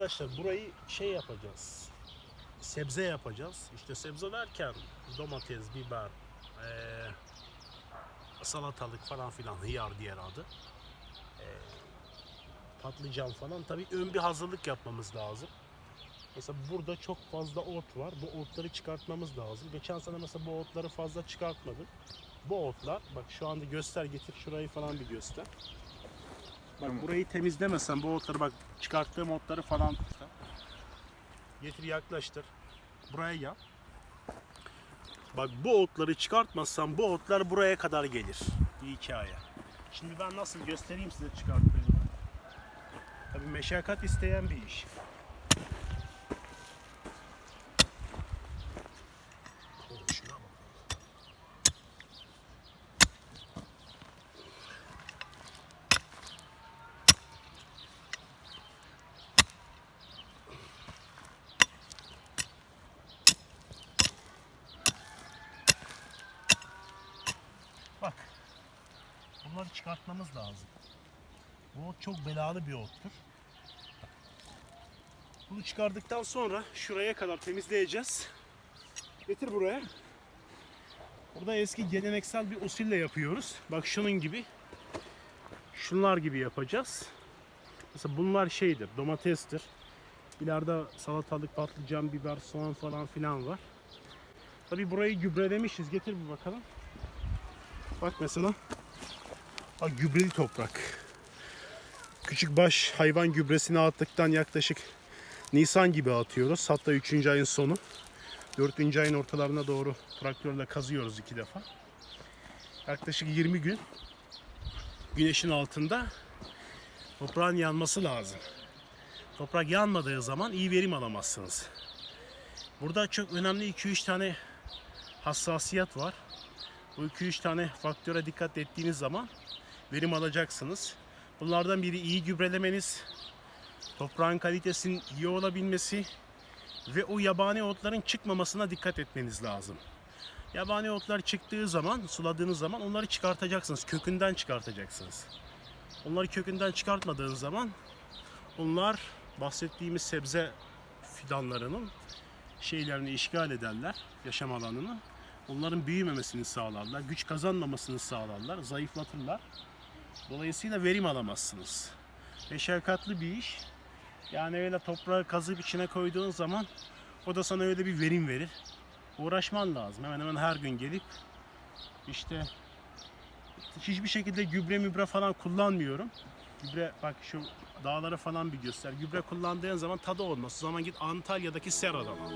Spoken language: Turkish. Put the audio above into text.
Arkadaşlar burayı şey yapacağız. Sebze yapacağız. İşte sebze derken domates, biber, eee, salatalık falan filan hıyar diğer adı. Eee, patlıcan falan. Tabii ön bir hazırlık yapmamız lazım. Mesela burada çok fazla ot var. Bu otları çıkartmamız lazım. Geçen sene mesela bu otları fazla çıkartmadık. Bu otlar bak şu anda göster getir şurayı falan bir göster. Bak Tamam. burayı temizlemesen bu otları bak çıkarttığım otları falan getir yaklaştır. Buraya yap. Bak bu otları çıkartmazsan bu otlar buraya kadar gelir. Bir hikaye. Şimdi ben nasıl göstereyim size çıkarttığımı. Tabii meşakkat isteyen bir iş. Oo, şuna bak. Bak. Bunları çıkartmamız lazım. Bu ot çok belalı bir ottur. Bunu çıkardıktan sonra şuraya kadar temizleyeceğiz. Getir buraya. Burada eski geleneksel bir usulle yapıyoruz. Bak şunun gibi. Şunlar gibi yapacağız. Mesela bunlar şeydir, domatestir. İleride salatalık, patlıcan, biber, soğan falan filan var. Tabi burayı gübrelemişiz. Getir bir bakalım. Bak mesela. Bak gübreli toprak. Küçük baş hayvan gübresini attıktan yaklaşık Nisan gibi atıyoruz. Hatta 3. ayın sonu. 4. ayın ortalarına doğru traktörle kazıyoruz iki defa. Yaklaşık 20 gün güneşin altında toprağın yanması lazım. Toprak yanmadığı zaman iyi verim alamazsınız. Burada çok önemli 2-3 tane hassasiyet var. Bu 2-3 tane faktöre dikkat ettiğiniz zaman verim alacaksınız. Bunlardan biri iyi gübrelemeniz, toprağın kalitesinin iyi olabilmesi ve o yabani otların çıkmamasına dikkat etmeniz lazım. Yabani otlar çıktığı zaman, suladığınız zaman onları çıkartacaksınız. Kökünden çıkartacaksınız. Onları kökünden çıkartmadığınız zaman onlar bahsettiğimiz sebze fidanlarının şeylerini işgal ederler, yaşam alanını. Onların büyümemesini sağlarlar, güç kazanmamasını sağlarlar, zayıflatırlar. Dolayısıyla verim alamazsınız. Meşakkatli bir iş. Yani öyle toprağı kazıp içine koyduğun zaman o da sana öyle bir verim verir. Uğraşman lazım. Hemen hemen her gün gelip işte hiçbir şekilde gübre mübre falan kullanmıyorum. Gübre bak şu dağları falan bir göster. Gübre kullandığın zaman tadı olmaz. O zaman git Antalya'daki seradan al.